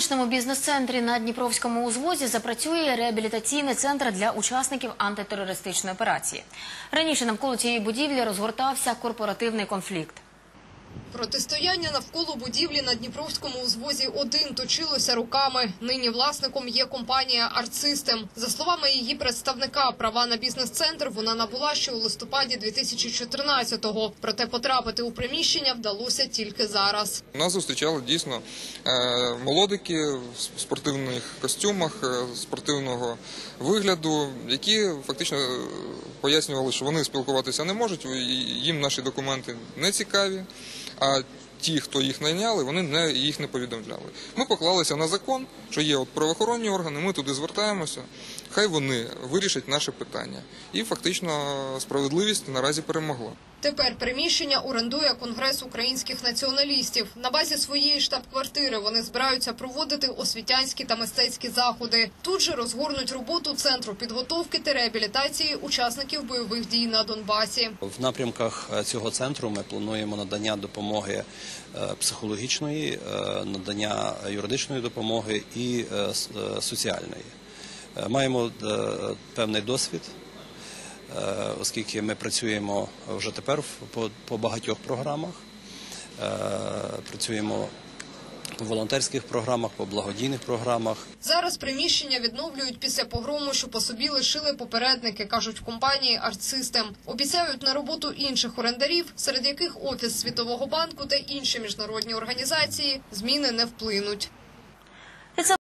столичному бізнес-центрі на Дніпровському узвозі запрацює реабілітаційний центр для учасників антитерористичної операції. Раніше навколо цієї будівлі розгортався корпоративний конфлікт. Протистояння навколо будівлі на Дніпровському узвозі 1 точилося руками. Нині власником є компанія «Артсистем». За словами її представника, права на бізнес-центр вона набула ще у листопаді 2014-го. Проте потрапити у приміщення вдалося тільки зараз. Нас зустрічали дійсно е, молодики в спортивних костюмах, е, спортивного вигляду, які фактично е, пояснювали, що вони спілкуватися не можуть, їм наші документи не цікаві. Uh, ті, хто їх найняли, вони не їх не повідомляли. Ми поклалися на закон, що є от правоохоронні органи. Ми туди звертаємося. Хай вони вирішать наше питання. І фактично справедливість наразі перемогла. Тепер приміщення орендує Конгрес українських націоналістів. На базі своєї штаб-квартири вони збираються проводити освітянські та мистецькі заходи. Тут же розгорнуть роботу центру підготовки та реабілітації учасників бойових дій на Донбасі. В напрямках е, цього центру ми плануємо надання допомоги психологічної, е, надання юридичної допомоги і е, е, соціальної. Е, Маємо е, певний досвід, е, оскільки ми працюємо вже тепер по, багатьох програмах. Е, Працюємо по волонтерських програмах, по благодійних програмах. Зараз приміщення відновлюють після погрому, що по собі лишили попередники, кажуть в компанії «Артсистем». Обіцяють на роботу інших орендарів, серед яких Офіс Світового банку та інші міжнародні організації, зміни не вплинуть.